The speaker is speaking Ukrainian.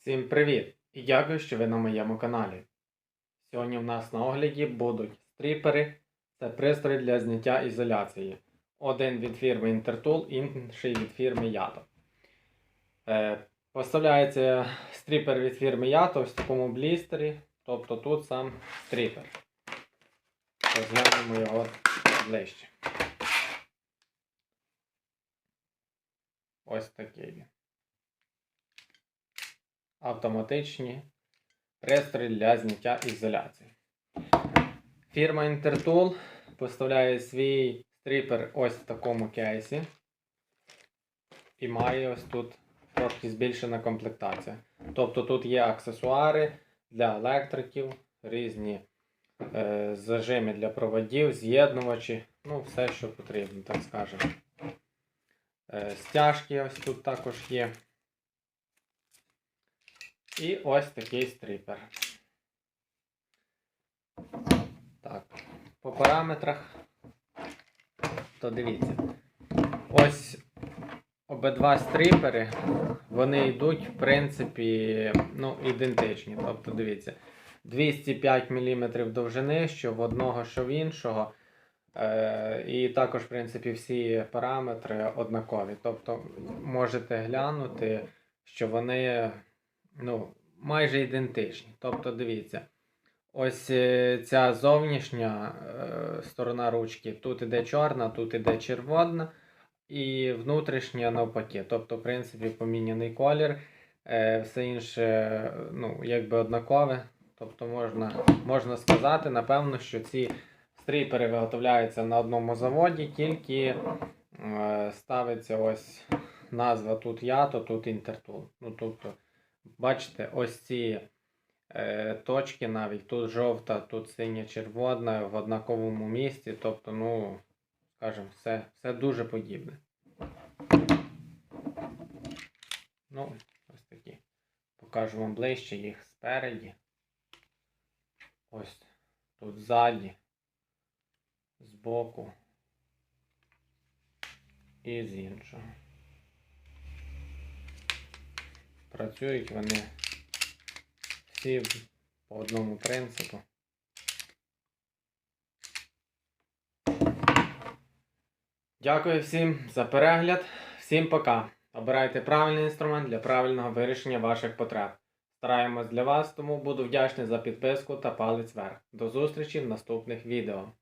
Всім привіт! І дякую, що ви на моєму каналі. Сьогодні в нас на огляді будуть стріпери. Це пристрій для зняття ізоляції. Один від фірми Intertool, інший від фірми Yato. Е, поставляється стріпер від фірми Yato в такому блістері. Тобто тут сам стріпер. Розглянемо його ближче. Ось такий він автоматичні пристрої для зняття ізоляції. Фірма Intertool поставляє свій стріпер ось в такому кейсі. І має ось тут трохи збільшена комплектація. Тобто тут є аксесуари для електриків, різні е, зажими для проводів, з'єднувачі, ну все, що потрібно, так скажемо. Е, стяжки ось тут також є. І ось такий стріпер. Так, по параметрах, то дивіться. Ось обидва стріпери, вони йдуть, в принципі, ну, ідентичні. Тобто, дивіться, 205 мм довжини, що в одного, що в іншого. Е, і також, в принципі, всі параметри однакові. Тобто, можете глянути, що вони ну, майже ідентичні. Тобто, дивіться, ось е, ця зовнішня е, сторона ручки, тут іде чорна, тут іде червона, і внутрішня навпаки. Тобто, в принципі, поміняний колір, е, все інше, ну, якби однакове. Тобто, можна, можна сказати, напевно, що ці стріпери виготовляються на одному заводі, тільки ставиться ось назва тут Ято, тут Intertool. Ну, тобто, Бачите, ось ці е, точки навіть тут жовта, тут синя червона в однаковому місці. Тобто, ну, скажімо, все, все дуже подібне. Ну, ось такі. Покажу вам ближче їх спереді. Ось тут ззаді, збоку і з іншого. Працюють вони всі по одному принципу. Дякую всім за перегляд. Всім пока. Обирайте правильний інструмент для правильного вирішення ваших потреб. Стараємось для вас, тому буду вдячний за підписку та палець вверх. До зустрічі в наступних відео.